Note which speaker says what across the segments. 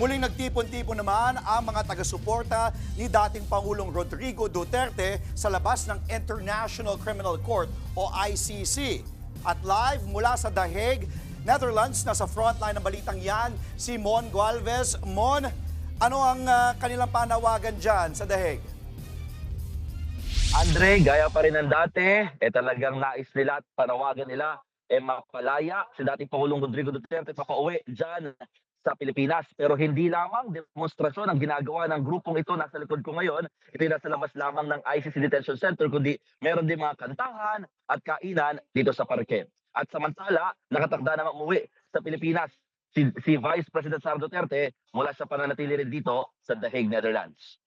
Speaker 1: Muling nagtipon-tipon naman ang mga taga-suporta ni dating Pangulong Rodrigo Duterte sa labas ng International Criminal Court o ICC. At live mula sa The Hague, Netherlands, nasa frontline ng balitang yan, si Mon Gualvez. Mon, ano ang ah, kanilang panawagan dyan sa The Hague?
Speaker 2: Andre, gaya pa rin ng dati, eh talagang nais nila at panawagan nila eh mapalaya si dating Pangulong Rodrigo Duterte papauwi dyan sa Pilipinas. Pero hindi lamang demonstrasyon ang ginagawa ng grupong ito nasa likod ko ngayon. Ito yung nasa labas lamang ng ICC Detention Center, kundi meron din mga kantahan at kainan dito sa parke. At samantala, nakatakda na umuwi sa Pilipinas si, si Vice President Sara Duterte mula sa pananatili rin dito sa The Hague, Netherlands.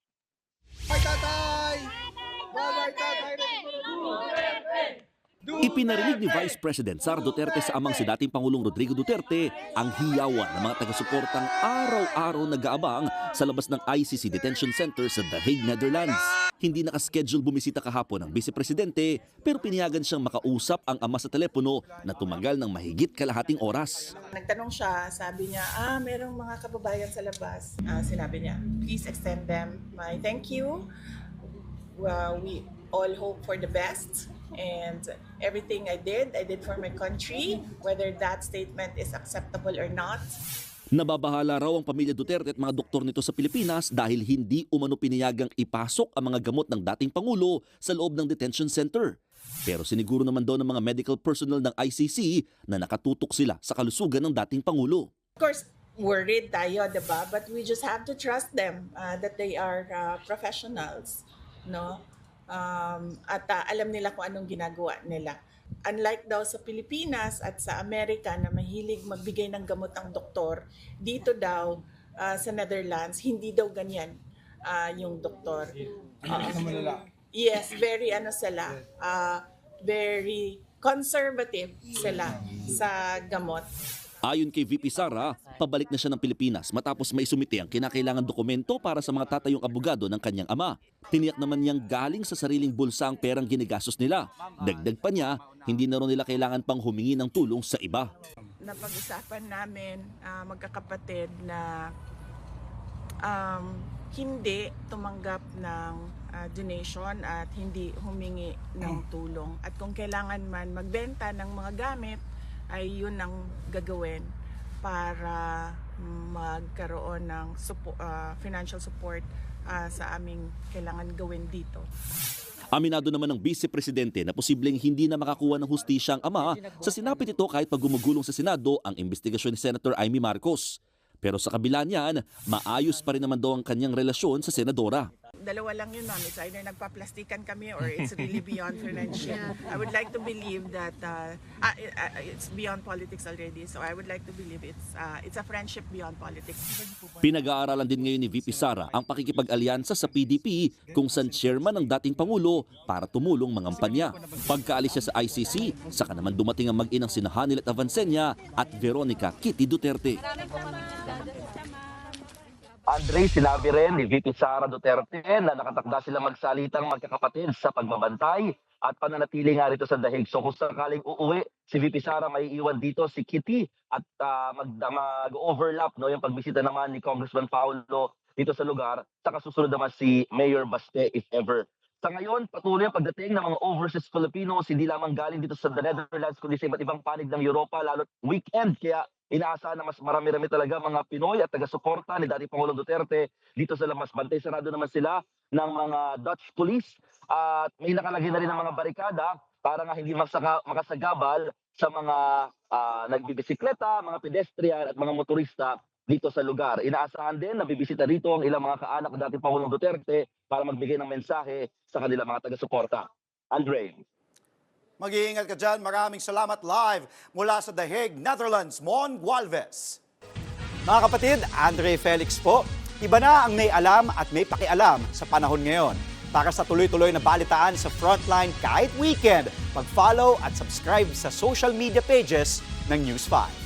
Speaker 3: Ipinarinig ni Vice President Sara Duterte sa amang si dating Pangulong Rodrigo Duterte ang hiyawan ng mga taga-suportang araw-araw nag-aabang sa labas ng ICC Detention Center sa The Hague, Netherlands. Hindi nakaschedule bumisita kahapon ang Vice Presidente pero piniyagan siyang makausap ang ama sa telepono na tumagal ng mahigit kalahating oras.
Speaker 4: Nagtanong siya, sabi niya, ah, merong mga kababayan sa labas. Ah, sinabi niya, please extend them my thank you. Well, we all hope for the best. And everything I did, I did for my country, whether that statement is acceptable or not.
Speaker 3: Nababahala raw ang pamilya Duterte at mga doktor nito sa Pilipinas dahil hindi umano piniyagang ipasok ang mga gamot ng dating Pangulo sa loob ng detention center. Pero siniguro naman daw ng mga medical personnel ng ICC na nakatutok sila sa kalusugan ng dating Pangulo.
Speaker 4: Of course, worried tayo, diba? But we just have to trust them uh, that they are uh, professionals, no? Um, at uh, alam nila kung anong ginagawa nila. Unlike daw sa Pilipinas at sa Amerika na mahilig magbigay ng gamot ang doktor, dito daw uh, sa Netherlands, hindi daw ganyan uh, yung doktor. Uh, yes, very ano sila, uh, very conservative sila sa gamot.
Speaker 3: Ayon kay VP Sara, pabalik na siya ng Pilipinas matapos may sumiti ang kinakailangan dokumento para sa mga tatayong abogado ng kanyang ama. Tiniyak naman niyang galing sa sariling bulsa ang perang ginigastos nila. Dagdag pa niya, hindi na nila kailangan pang humingi ng tulong sa iba.
Speaker 4: napag-usapan namin ah, magkakapatid na um, hindi tumanggap ng ah, donation at hindi humingi ng tulong. At kung kailangan man magbenta ng mga gamit, ay yun ang gagawin para magkaroon ng suppo- ah, financial support ah, sa aming kailangan gawin dito.
Speaker 3: Aminado naman ng Vice Presidente na posibleng hindi na makakuha ng hustisya ang ama sa sinapit ito kahit pag gumugulong sa Senado ang investigasyon ni Senator Amy Marcos. Pero sa kabila niyan, maayos pa rin naman daw ang kanyang relasyon sa senadora.
Speaker 4: Dalawa lang yun, ma'am. It's either nagpa-plastikan kami or it's really beyond friendship. I would like to believe that uh, uh, uh, it's beyond politics already. So I would like to believe it's uh, it's a friendship beyond politics.
Speaker 3: Pinag-aaralan din ngayon ni VP Sara ang pakikipag-alyansa sa PDP kung saan chairman ng dating Pangulo para tumulong mangampanya. Pagkaalis siya sa ICC, saka naman dumating ang mag-inang sina Hanilet Avancenia at Veronica Kitty Duterte.
Speaker 2: Andre, sinabi rin ni VP Sara Duterte na nakatakda sila magsalitang magkakapatid sa pagbabantay at pananatili nga rito sa dahig. So kung sakaling uuwi, si VP Sara may iwan dito si Kitty at mag, mag-overlap no, yung pagbisita naman ni Congressman Paulo dito sa lugar. Saka susunod naman si Mayor Baste if ever. Sa ngayon, patuloy ang pagdating ng mga overseas Filipinos, hindi lamang galing dito sa the Netherlands, kundi sa iba't ibang panig ng Europa, lalo weekend. Kaya inaasahan na mas marami-rami talaga mga Pinoy at taga-suporta ni Dating Pangulong Duterte dito sa Lamas. Bantay sarado naman sila ng mga Dutch police at may nakalagay na rin ng mga barikada para nga hindi masaka, makasagabal sa mga ah, nagbibisikleta, mga pedestrian at mga motorista dito sa lugar. Inaasahan din na bibisita rito ang ilang mga kaanak ng dating Pangulong Duterte para magbigay ng mensahe sa kanilang mga taga-suporta. Andre.
Speaker 1: Mag-iingat ka dyan. Maraming salamat live mula sa The Hague, Netherlands, Mon Gualvez. Mga kapatid, Andre Felix po. Iba na ang may alam at may pakialam sa panahon ngayon. Para sa tuloy-tuloy na balitaan sa Frontline kahit weekend, mag-follow at subscribe sa social media pages ng News 5.